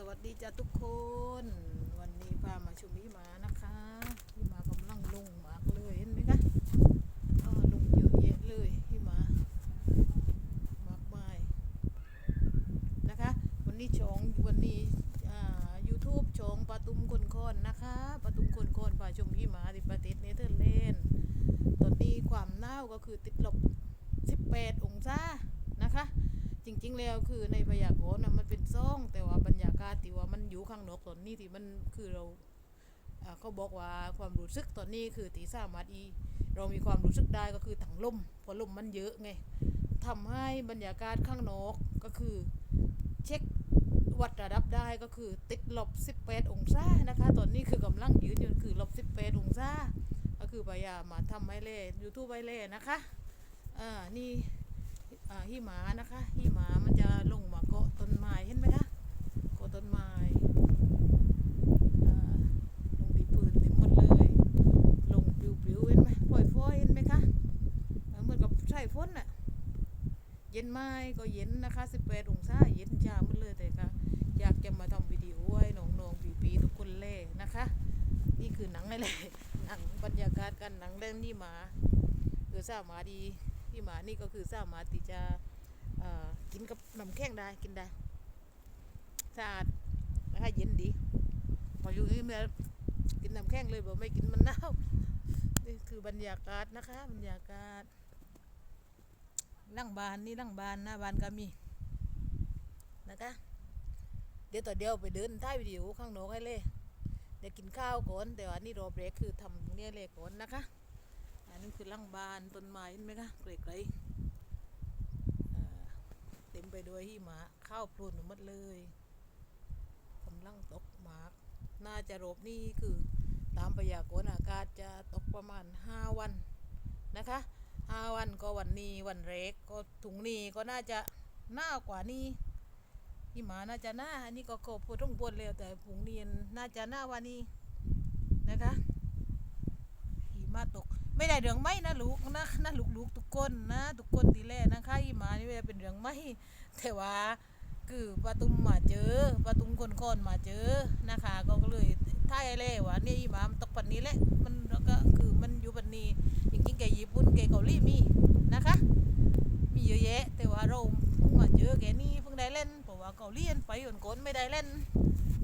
สวัสดีจ้าทุกคน วันนี้พามาชมพี่หมานะคะพี่หมากำลังลงหมากเลยเห็นไหมคะลงเยอะแยะเลยพี่หมามากมายนะคะ วันนี้ชองวันนี้อ่า YouTube ชองปาตุ้มคนคอนนะคะปาตุ้มคนคอนพาชมพี่หมาที่ประเทศเนเธอร์แลนด์ตอนนี้ความหนาวก็คือติดลบ 18 องศา จริง ๆ แล้วคือในพยากรณ์นะมันเป็นซ่องแต่ว่าบรรยากาศที่ว่ามันอยู่ข้างนอกตอนนี้ที่มันคือเราเขาบอกว่าความรู้สึกตอนนี้คือตีสามารถอีเรามีความรู้สึกได้ก็คือถังลมเพราะลมมันเยอะไงทำให้บรรยากาศข้างนอกก็คือเช็ควัดระดับได้ก็คือติดลบ 18 องศานะคะ ตอนนี้คือกำลังยืนอยู่คือลบ 18 องศาก็คือพยายามมาทำให้เล่ยูทูบไว้เล่นะคะอ่านี่ หิมะนะคะหิมะมันจะลงมาเกาะต้นไม้เห็นไหมคะเกาะต้นไม้ลงที่พื้นเต็มหมดเลย ลงปลิวๆเห็นไหมปล่อยฟอยเห็นไหมคะเออเหมือนกับใส่ฝนน่ะเย็นไหมก็เย็นนะคะ 18 องศาเย็นจ้าหมดเลยแต่ก็อยากจะมาทำวิดีโอให้น้องๆปีๆทุกคนเล่นะคะ นี่คือหนังอะไรหนังบรรยากาศกันหนังเรื่องนี่หมาคือสามาดี ที่หมานี่ก็คือสามารถที่จะกินกับน้ำแข็งได้กินได้สะอาดนะคะเย็นดีพออยู่นี่แม่กินน้ำแข็งเลยบอกไม่กินมันหนานี่คือบรรยากาศนะคะบรรยากาศนั่งบานนี่นั่งบานหน้าบานก็มีนะคะเดี๋ยวต่อเดียวไปเดินถ่ายวิดีโอข้างนอกให้เลยเดี๋ยวกินข้าวก่อนแต่ว่านี่รอเบรกคือทำตรงนี้เลยก่อนนะคะ อันนี้คือลังบานต้นไม้เห็นไหมคะไกลๆเต็มไปด้วยหิมะข้าวโพลนหมดเลยกำลังตกหมาก น่าจะรบนี่คือตามพยากรณ์อากาศจะตกประมาณ 5 วันนะคะ5วันก็วันนี้วันแรกก็ถุงนี้ก็น่าจะหน้ากว่านี้หิมะน่าจะหน้าอันนี้ก็กบปวดต้องปวดแล้วแต่ถุงนี้น่าจะหน้าวันนี้นะคะหิมะตก ไม่ได้เรื่องไม่นะลูกนะนะลูกลูกทุกคนนะทุกคนทีแรกนะคะอีหมานี่ไม่ได้เป็นเรื่องไม่แต่ว่าคือปาตุมมาเจอปาตุมคนคนมาเจอนะคะ ก็เลยท่ายไอ้เล่ว่าเนี่ยอีหมามันตกปันนี้แหละมันแล้วก็คือมันอยู่ปันนี้จริงๆแกญี่ปุ่นแกเกาหลีมีนะคะ มีเยอะแยะ แต่ว่าเราเพิ่งมาเจอแกนี่เพิ่งได้เล่นเพราะว่าเกาหลีไปอ่อนโกนไม่ได้เล่น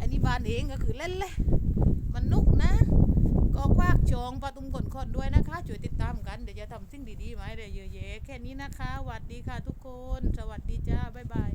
อันนี้บ้านเองก็คือเล่นเลยมันนุกนะ ชองปลาตุ้มขนคนด้วยนะคะช่วยติดตามกันเดี๋ยวจะทำสิ่งดีๆมาให้ได้เยอะแยะแค่นี้นะคะสวัสดีค่ะทุกคน สวัสดีจ้าบ๊ายบาย